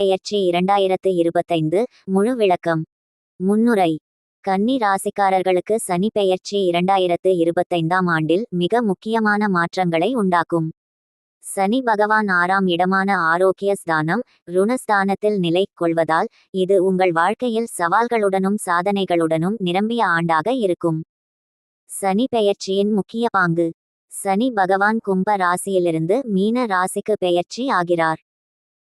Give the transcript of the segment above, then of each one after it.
பெயர்ச்சி இரண்டாயிரத்து இருபத்தைந்து முழு விளக்கம். முன்னுரை. கன்னி ராசிக்காரர்களுக்கு சனி பெயர்ச்சி இரண்டாயிரத்து இருபத்தைந்தாம் ஆண்டில் மிக முக்கியமான மாற்றங்களை உண்டாக்கும். சனி பகவான் ஆறாம் இடமான ஆரோக்கிய ஸ்தானம் ருணஸ்தானத்தில் நிலை கொள்வதால் இது உங்கள் வாழ்க்கையில் சவால்களுடனும் சாதனைகளுடனும் நிரம்பிய ஆண்டாக இருக்கும். சனி பெயர்ச்சியின் முக்கிய பாங்கு. சனி பகவான் கும்ப ராசியிலிருந்து மீன ராசிக்கு பெயர்ச்சி ஆகிறார்.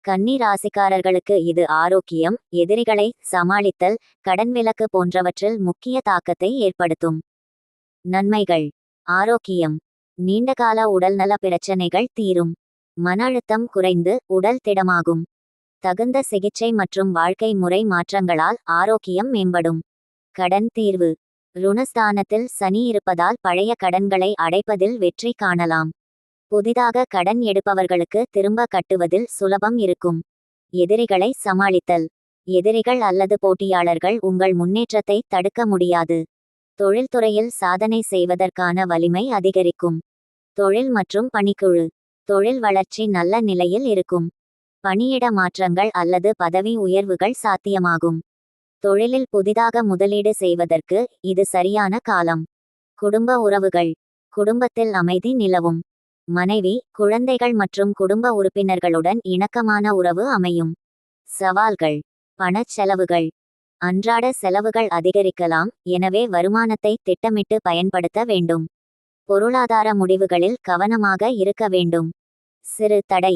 கன்னி ராசிக்காரர்களுக்கு இது ஆரோக்கியம் எதிரிகளை சமாளித்தல் கடன் விலக்கு போன்றவற்றில் முக்கிய தாக்கத்தை ஏற்படுத்தும். நன்மைகள். ஆரோக்கியம். நீண்டகால உடல்நல பிரச்சனைகள் தீரும். மன அழுத்தம் குறைந்து உடல் திடமாகும். தகுந்த சிகிச்சை மற்றும் வாழ்க்கை முறை மாற்றங்களால் ஆரோக்கியம் மேம்படும். கடன் தீர்வு. ருணஸ்தானத்தில் சனி இருப்பதால் பழைய கடன்களை அடைப்பதில் வெற்றி காணலாம். புதிதாக கடன் எடுப்பவர்களுக்கு திரும்ப கட்டுவதில் சுலபம் இருக்கும். எதிரிகளை சமாளித்தல். எதிரிகள் அல்லது போட்டியாளர்கள் உங்கள் முன்னேற்றத்தை தடுக்க முடியாது. தொழில்துறையில் சாதனை செய்வதற்கான வலிமை அதிகரிக்கும். தொழில் மற்றும் பணிக்குழு. தொழில் வளர்ச்சி நல்ல நிலையில் இருக்கும். பணியிட மாற்றங்கள் அல்லது பதவி உயர்வுகள் சாத்தியமாகும். தொழிலில் புதிதாக முதலீடு செய்வதற்கு இது சரியான காலம். குடும்ப உறவுகள். குடும்பத்தில் அமைதி நிலவும். மனைவி குழந்தைகள் மற்றும் குடும்ப உறுப்பினர்களுடன் இணக்கமான உறவு அமையும். சவால்கள். பணச் செலவுகள். அன்றாட செலவுகள் அதிகரிக்கலாம் எனவே வருமானத்தை திட்டமிட்டு பயன்படுத்த வேண்டும். பொருளாதார முடிவுகளில் கவனமாக இருக்க வேண்டும். சிறு தடை.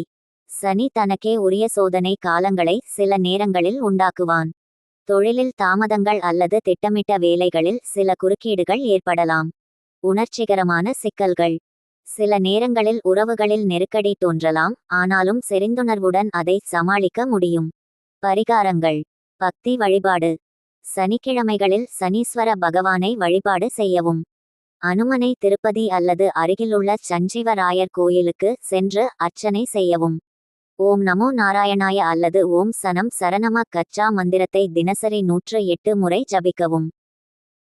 சனி தனக்கே உரிய சோதனை காலங்களை சில நேரங்களில் உண்டாக்குவான். தொழிலில் தாமதங்கள் அல்லது திட்டமிட்ட வேலைகளில் சில குறுக்கீடுகள் ஏற்படலாம். உணர்ச்சிகரமான சிக்கல்கள். சில நேரங்களில் உறவுகளில் நெருக்கடி தோன்றலாம் ஆனாலும் செறிந்துணர்வுடன் அதை சமாளிக்க முடியும். பரிகாரங்கள். பக்தி வழிபாடு. சனிக்கிழமைகளில் சனீஸ்வர பகவானை வழிபாடு செய்யவும். அனுமனை திருப்பதி அல்லது அருகிலுள்ள சஞ்சீவராயர் கோயிலுக்கு சென்று அர்ச்சனை செய்யவும். ஓம் நமோ நாராயணாய அல்லது ஓம் சனம் சரணம கச்சா மந்திரத்தை தினசரி நூற்று எட்டு முறை ஜபிக்கவும்.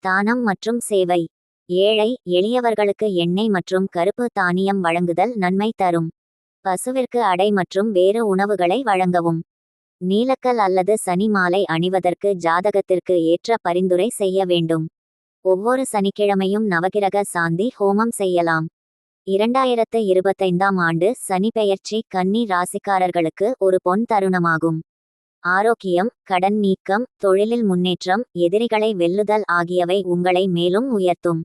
தானம் மற்றும் சேவை. ஏழை எளியவர்களுக்கு எண்ணெய் மற்றும் கருப்பு தானியம் வழங்குதல் நன்மை தரும். பசுவிற்கு அடை மற்றும் வேறு உணவுகளை வழங்கவும். நீலக்கல் அல்லது சனி மாலை அணிவதற்கு ஜாதகத்திற்கு ஏற்ற பரிந்துரை செய்ய வேண்டும். ஒவ்வொரு சனிக்கிழமையும் நவகிரக சாந்தி ஹோமம் செய்யலாம். இரண்டாயிரத்து இருபத்தைந்தாம் ஆண்டு சனி பெயர்ச்சி கன்னி ராசிக்காரர்களுக்கு ஒரு பொன் தருணமாகும். ஆரோக்கியம் கடன் நீக்கம் தொழிலில் முன்னேற்றம் எதிரிகளை வெல்லுதல் ஆகியவை உங்களை மேலும் உயர்த்தும்.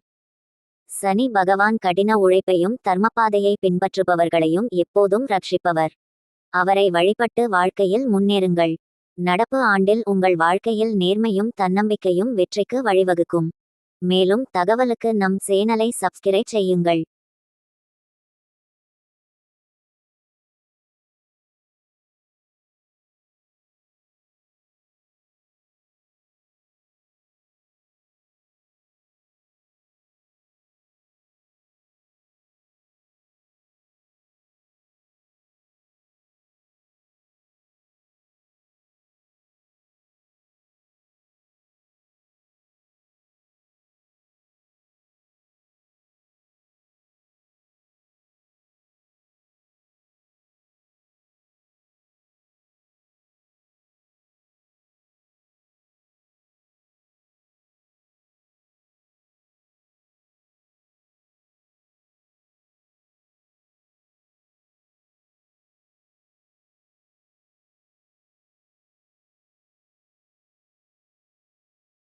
சனி பகவான் கடின உழைப்பையும் தர்மபாதையை பின்பற்றுபவர்களையும் எப்போதும் ரட்சிப்பவர். அவரை வழிபட்டு வாழ்க்கையில் முன்னேறுங்கள். நடப்பு ஆண்டில் உங்கள் வாழ்க்கையில் நேர்மையும் தன்னம்பிக்கையும் வெற்றிக்கு வழிவகுக்கும். மேலும் தகவலுக்கு நம் சேனலை சப்ஸ்கிரைப் செய்யுங்கள்.